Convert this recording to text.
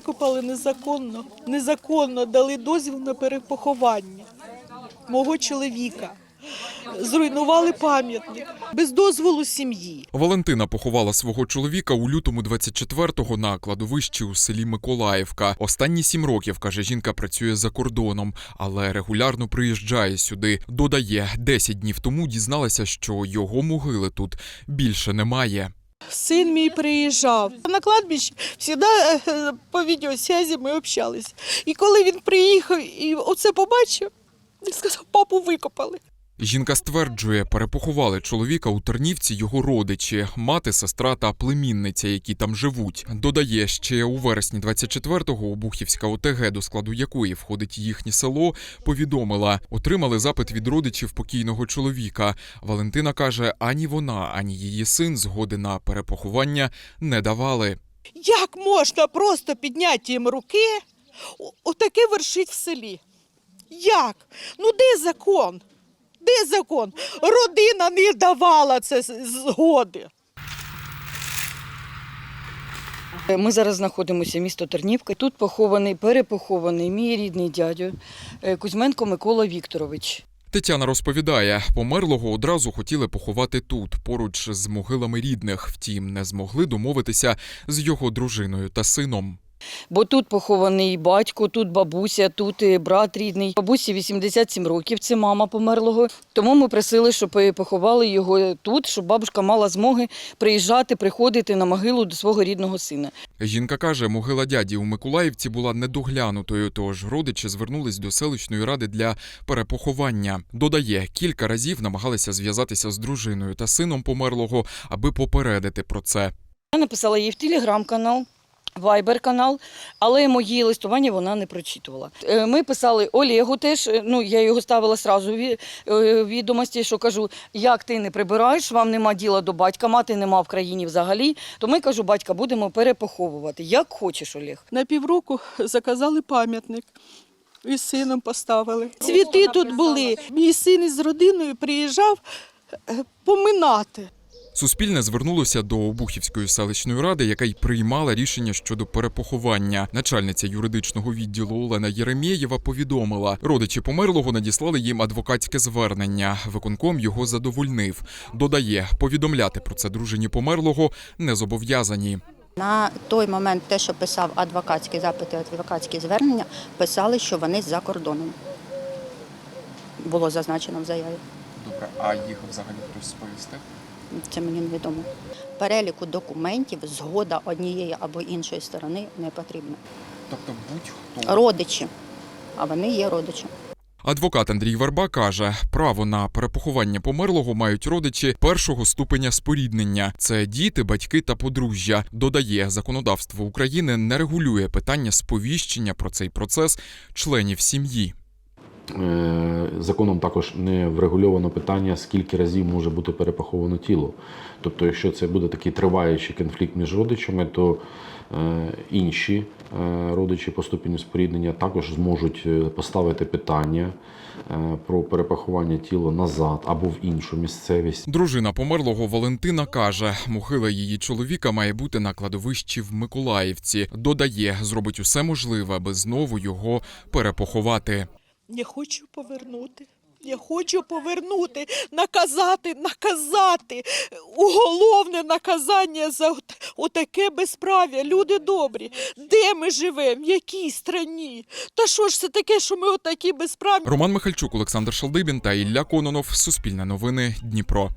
викопали незаконно. Незаконно дали дозвіл на перепоховання мого чоловіка. Зруйнували пам'ятник без дозволу сім'ї. Валентина поховала свого чоловіка у лютому 24-го на кладовищі у селі Миколаївка. Останні сім років, каже, жінка працює за кордоном, але регулярно приїжджає сюди. Додає, 10 днів тому дізналася, що його могили тут більше немає. Син мій приїжджав. На кладбищі завжди е, по відеосвязі ми общались. І коли він приїхав і оце побачив, він сказав, папу викопали. Жінка стверджує, перепоховали чоловіка у Тернівці його родичі, мати, сестра та племінниця, які там живуть. Додає, ще у вересні 24-го Обухівська ОТГ, до складу якої входить їхнє село, повідомила, отримали запит від родичів покійного чоловіка. Валентина каже, ані вона, ані її син згоди на перепоховання не давали. Як можна просто підняти їм руки, отаке вершить в селі? Як? Ну де закон? Де закон? Родина не давала це згоди. Ми зараз знаходимося в місто Тернівка. Тут похований, перепохований мій рідний дядю е, Кузьменко Микола Вікторович. Тетяна розповідає, померлого одразу хотіли поховати тут, поруч з могилами рідних. Втім, не змогли домовитися з його дружиною та сином. Бо тут похований батько, тут бабуся, тут е, брат рідний. Бабусі 87 років, це мама померлого. Тому ми просили, щоб е, поховали його тут, щоб бабушка мала змоги приїжджати, приходити на могилу до свого рідного сина. Жінка каже, могила дяді у Миколаївці була недоглянутою, тож родичі звернулись до селищної ради для перепоховання. Додає, кілька разів намагалися зв'язатися з дружиною та сином померлого, аби попередити про це. Я написала їй в телеграм-канал. Вайбер-канал, але мої листування вона не прочитувала. Е, Ми писали Олегу теж. е, Ну я його ставила сразу е, відомості, що кажу, як ти не прибираєш, вам нема діла до батька, мати нема в країні взагалі. То ми кажу, батька, будемо перепоховувати. Як хочеш, Олег. На півроку заказали пам'ятник. І з сином поставили. Цвіти тут були. Мій син із родиною приїжджав поминати. Суспільне звернулося до Обухівської селищної ради, яка й приймала рішення щодо перепоховання. Начальниця юридичного відділу Олена Єремєєва повідомила, родичі померлого надіслали їм адвокатське звернення. Виконком його задовольнив. Додає, повідомляти про це дружині померлого не зобов'язані. На той момент те, що писав адвокатські запити, адвокатські звернення, писали, що вони за кордоном. Було зазначено в заяві. Добре, а їх взагалі хтось сповістив? Це мені невідомо. Переліку документів згода однієї або іншої сторони не потрібна. Тобто будь-хто Родичі, а вони є родичі. Адвокат Андрій Верба каже, право на перепоховання померлого мають родичі першого ступеня споріднення. Це діти, батьки та подружжя. Додає, законодавство України не регулює питання сповіщення про цей процес членів сім'ї. Е, Законом також не врегульовано питання, скільки разів може бути перепоховано тіло. Тобто, якщо це буде такий триваючий конфлікт між родичами, то е, інші е, родичі по ступеню споріднення також зможуть поставити питання про перепоховання тіла назад або в іншу місцевість. Дружина померлого Валентина каже, могила її чоловіка має бути на кладовищі в Миколаївці. Додає, зробить усе можливе, аби знову його перепоховати. Я хочу повернути. Я хочу повернути, наказати, наказати. Уголовне наказання за отаке безправ'я. Люди добрі. Де ми живемо? В якій страні? Та що ж це таке, що ми отакі безправні? Роман Михальчук, Олександр Шалдибін та Ілля Кононов. Суспільне новини Дніпро.